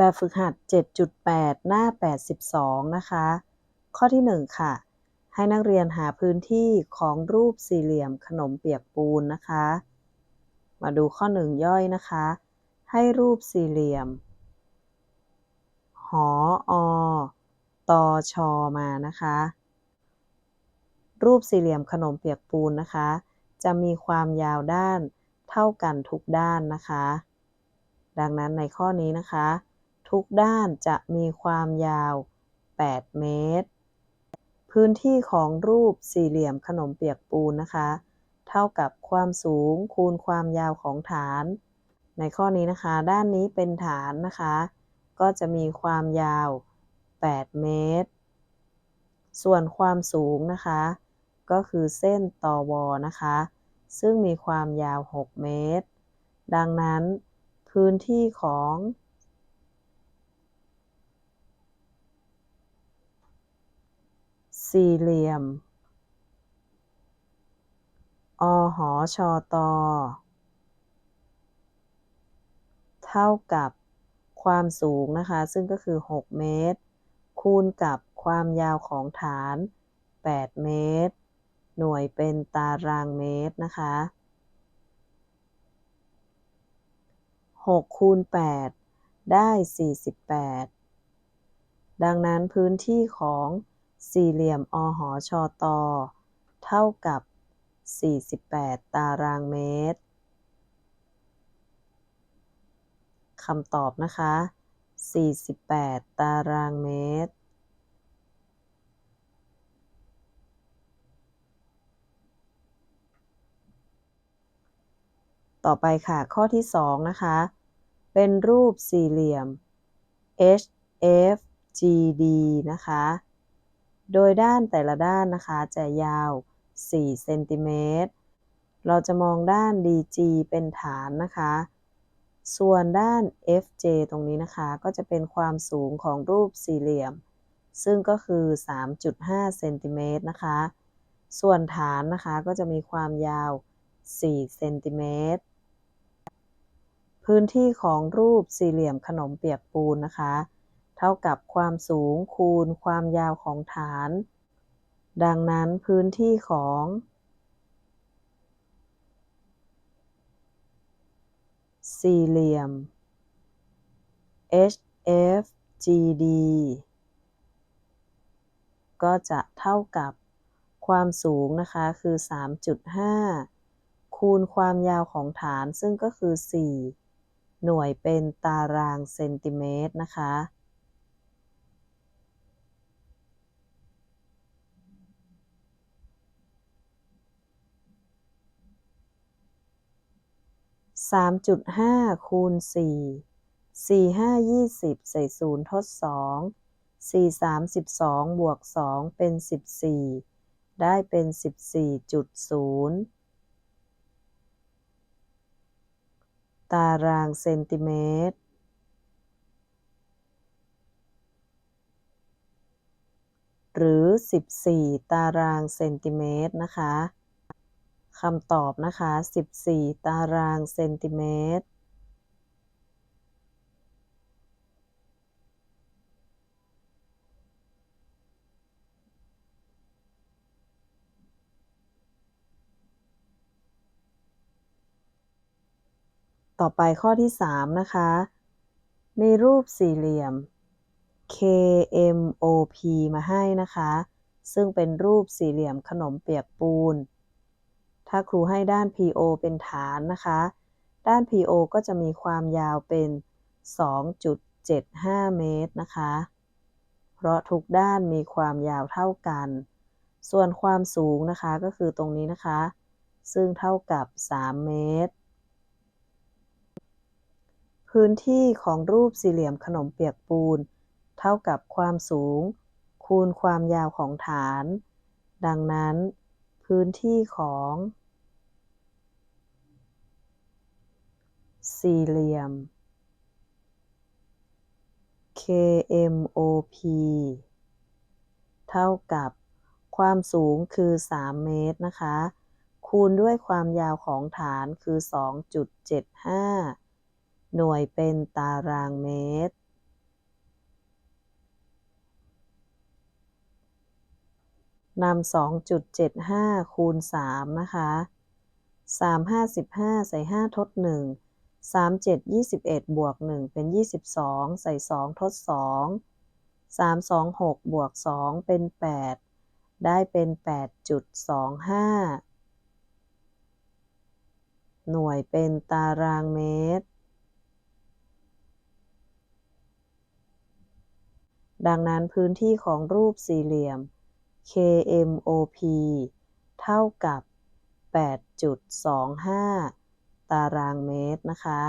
แบบฝึกหัด 7.8 หน้า 82 นะคะ ข้อที่ 1 ค่ะ ให้นักเรียนหาพื้นที่ของรูปสี่เหลี่ยมขนมเปียกปูนนะคะ มาดูข้อ 1 ย่อยนะคะ ให้รูปสี่เหลี่ยม หออตอชอมานะคะ รูปสี่เหลี่ยมขนมเปียกปูนนะคะ จะมีความยาวด้านเท่ากันทุกด้านนะคะ ดังนั้นในข้อนี้นะคะ ทุกด้านจะมีความยาว 8 เมตร พื้นที่ของรูปสี่เหลี่ยมขนมเปียกปูนนะคะ เท่ากับความสูงคูณความยาวของฐาน ในข้อนี้นะคะ ด้านนี้เป็นฐานนะคะ ก็จะมีความยาว 8 เมตร ส่วนความสูงนะคะ ก็คือเส้นตอวอนะคะ ซึ่งมีความยาว 6 เมตร ดังนั้นพื้นที่ของ สี่เหลี่ยม อหอชอตอ เท่ากับความสูงนะคะ ซึ่งก็คือ 6 เมตร คูณกับความยาวของฐาน 8 เมตร หน่วยเป็นตารางเมตรนะคะ 6 คูณ 8 ได้ 48 ดังนั้นพื้นที่ของ สี่เหลี่ยมอหอชอตอเท่ากับ 48 ตารางเมตรคำตอบนะคะ 48 ตารางเมตร ต่อไปค่ะข้อที่ 2 นะคะ เป็นรูปสี่เหลี่ยม HFGD นะคะ โดยด้านแต่ละด้านนะคะจะยาว4เซนติเมตร เราจะมองด้าน DG เป็นฐานนะคะ ส่วนด้าน FJ ตรงนี้นะคะก็จะเป็นความสูงของรูปสี่เหลี่ยม ซึ่งก็คือ 3.5เซนติเมตรนะคะ ส่วนฐานนะคะก็จะมีความยาว4เซนติเมตร พื้นที่ของรูปสี่เหลี่ยมขนมเปียกปูนนะคะ เท่ากับความสูงคูณความยาวของฐาน ดังนั้นพื้นที่ของสี่เหลี่ยม HFGD ก็จะเท่ากับความสูงนะคะคือ 3.5 คูณความยาวของฐานซึ่งก็คือ 4 หน่วยเป็นตารางเซนติเมตรนะคะ 3.5คูณ4 4 5 20ใส่0ทด2 4 32บวก2เป็น14ได้เป็น14.0ตารางเซนติเมตร หรือ 14 ตารางเซนติเมตรนะคะ คำตอบนะคะ 14 ตารางเซนติเมตร ต่อไปข้อที่ 3 นะคะ มีรูปสี่เหลี่ยม KMOP มาให้นะคะ ซึ่งเป็นรูปสี่เหลี่ยมขนมเปียกปูน ถ้าครูให้ด้าน PO เป็นฐานนะคะ ด้าน PO ก็จะมีความยาวเป็น 2.75 เมตรนะคะ เพราะทุกด้านมีความยาวเท่ากัน ส่วนความสูงนะคะก็คือตรงนี้นะคะ ซึ่งเท่ากับ 3 เมตร พื้นที่ของรูปสี่เหลี่ยมขนมเปียกปูน เท่ากับความสูง คูณความยาวของฐาน ดังนั้นพื้นที่ของ สี่เหลี่ยม KMOP เท่ากับความสูงคือ 3 เมตรนะคะ คูณด้วยความยาวของฐานคือ 2.75 หน่วยเป็นตารางเมตร นำ 2.75 คูณ 3 นะคะ 355 ใส่ 5 ทด 1 3 7 21บวก1เป็น22ใส่2ทด2 3 2 6บวก2เป็น8ได้เป็น8.25หน่วยเป็นตารางเมตร ดังนั้นพื้นที่ของรูปสี่เหลี่ยม KMOP เท่ากับ 8.25 ตารางเมตรนะคะ